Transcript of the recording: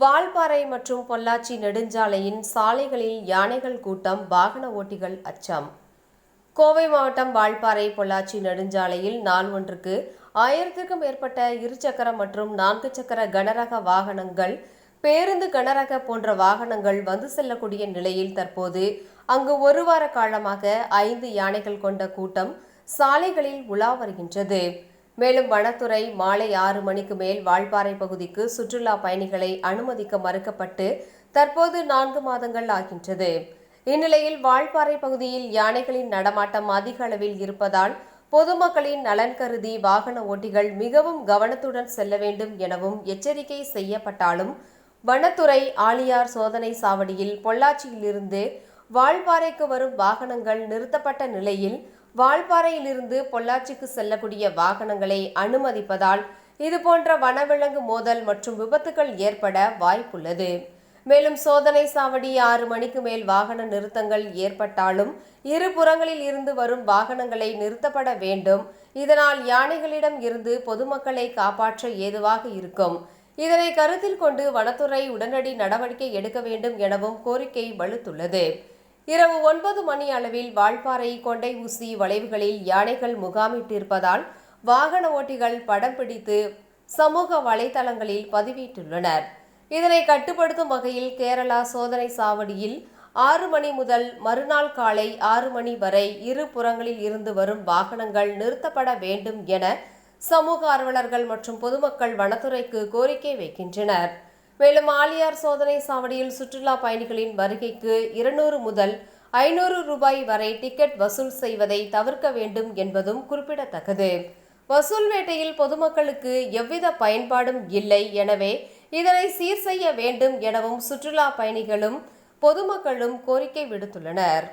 வால்பாறை மற்றும் பொள்ளாச்சி நெடுஞ்சாலையின் சாலைகளில் யானைகள் கூட்டம் வாகன ஓட்டிகள் அச்சம். கோவை மாவட்டம் வால்பாறை பொள்ளாச்சி நெடுஞ்சாலையில் நாள் ஒன்றுக்கு ஆயிரத்திற்கும் மேற்பட்ட இருசக்கர மற்றும் நான்கு சக்கர கனரக வாகனங்கள் பேருந்து கனரக போன்ற வாகனங்கள் வந்து செல்லக்கூடிய நிலையில் தற்போது அங்கு ஒரு வார காலமாக ஐந்து யானைகள் கொண்ட கூட்டம் சாலைகளில் உலா வருகின்றது. மேலும் வனத்துறை மாலை ஆறு மணிக்கு மேல் வால்பாறை பகுதிக்கு சுற்றுலா பயணிகளை அனுமதிக்க மறுக்கப்பட்டு தற்போது நான்கு மாதங்கள் ஆகின்றது. இந்நிலையில் வால்பாறை பகுதியில் யானைகளின் நடமாட்டம் அதிக அளவில் இருப்பதால் பொதுமக்களின் நலன் கருதி வாகன ஓட்டிகள் மிகவும் கவனத்துடன் செல்ல வேண்டும் எனவும் எச்சரிக்கை செய்யப்பட்டாலும் வனத்துறை ஆலியார் சோதனை சாவடியில் பொள்ளாச்சியிலிருந்து வால்பாறைக்கு வரும் வாகனங்கள் நிறுத்தப்பட்ட நிலையில் வால்பாறையிலிருந்து பொள்ளாச்சிக்கு செல்லக்கூடிய வாகனங்களை அனுமதிப்பதால் இதுபோன்ற வனவிலங்கு மோதல் மற்றும் விபத்துகள் ஏற்பட வாய்ப்புள்ளது. மேலும் சோதனை சாவடி ஆறு மணிக்கு மேல் வாகன நிறுத்தங்கள் ஏற்பட்டாலும் இரு புறங்களில் இருந்து வரும் வாகனங்களை நிறுத்தப்பட வேண்டும். இதனால் யானைகளிடம் இருந்து பொதுமக்களை காப்பாற்ற ஏதுவாக இருக்கும். இதனை கருத்தில் கொண்டு வனத்துறை உடனடி நடவடிக்கை எடுக்க வேண்டும் எனவும் கோரிக்கை வலுத்துள்ளது. இரவு ஒன்பது மணி அளவில் வால்பாறை கொண்டை ஊசி வளைவுகளில் யானைகள் முகாமிட்டிருப்பதால் வாகன ஓட்டிகள் படம் பிடித்து சமூக வலைதளங்களில் பதிவிட்டுள்ளனர். இதனை கட்டுப்படுத்தும் வகையில் கேரளா சோதனை சாவடியில் ஆறு மணி முதல் மறுநாள் காலை ஆறு மணி வரை இரு புறங்களில் இருந்து வரும் வாகனங்கள் நிறுத்தப்பட வேண்டும் என சமூக ஆர்வலர்கள் மற்றும் பொதுமக்கள் வனத்துறைக்கு கோரிக்கை வைக்கின்றனர். மேலும் ஆலியார் சோதனை சாவடியில் சுற்றுலா பயணிகளின் வருகைக்கு இருநூறு முதல் ஐநூறு ரூபாய் வரை டிக்கெட் வசூல் செய்வதை தவிர்க்க வேண்டும் என்பதும் குறிப்பிடத்தக்கது. வசூல் வேட்டையில் பொதுமக்களுக்கு எவ்வித பயன்பாடும் இல்லை எனவே இதனை சீர் செய்ய வேண்டும் எனவும் சுற்றுலா பயணிகளும் பொதுமக்களும் கோரிக்கை விடுத்துள்ளனர்.